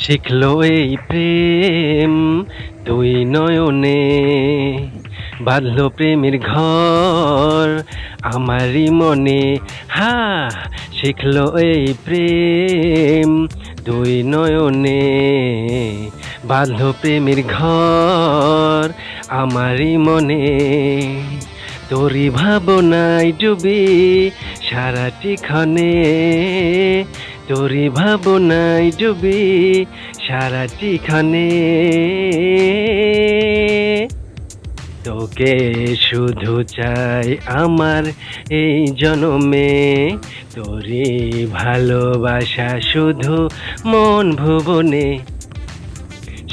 শিখলো এই প্রেম দুই নয়নে। বাঁধলো প্রেমের ঘর আমারই মনে। হা, শিখলো এই প্রেম দুই নয়নে। বাঁধলো প্রেমের ঘর আমারই মনে। তোরি ভাবনাই ডুবি সারাটি ক্ষণে। তোরি ভাবনাই ডুবি সারাটি ক্ষণে তোকে শুধু চাই আমার এই জনমে। তোরে ভালোবাসা শুধু মন ভুবনে।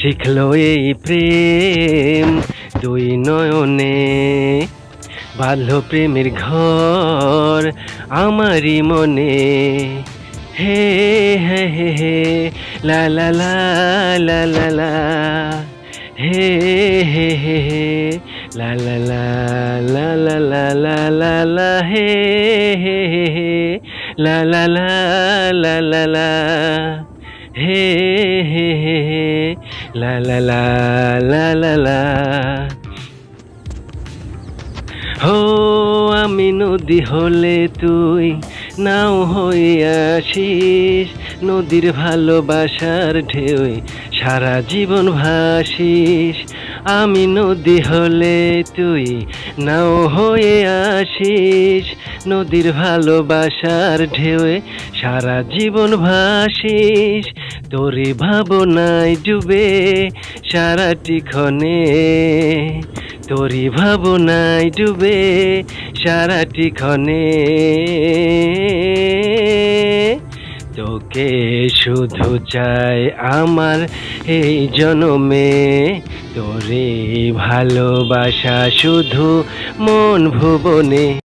শিখলো এই প্রেম দুই নয়নে। বাল্য প্রেমের ঘর আমারই মনে। हे है हे हे ला ला ला ला ला ला हे हे हे हे ला ला ला ला ला ला ला ला ला हे हे हे हे ला ला ला ला ला ला हे हे हे हे ला ला ला ला ला ला নদী হলে তুই নাও হয়ে আসিস। নদীর ভালোবাসার ঢেউ সারা জীবন ভাসিস। আমি নদী হলে তুই নাও হয়ে আসিস। নদীর ভালোবাসার ঢেউয়ে সারা জীবন ভাসিস। তোরে ভাবনায় ডুবে সারাটি ক্ষণে তোরি ভাবনায় ডুবে সারাটি ক্ষণে। তোকে শুধু চাই আমার এই জনমে। তোরে ভালোবাসা শুধু মন ভুবনে।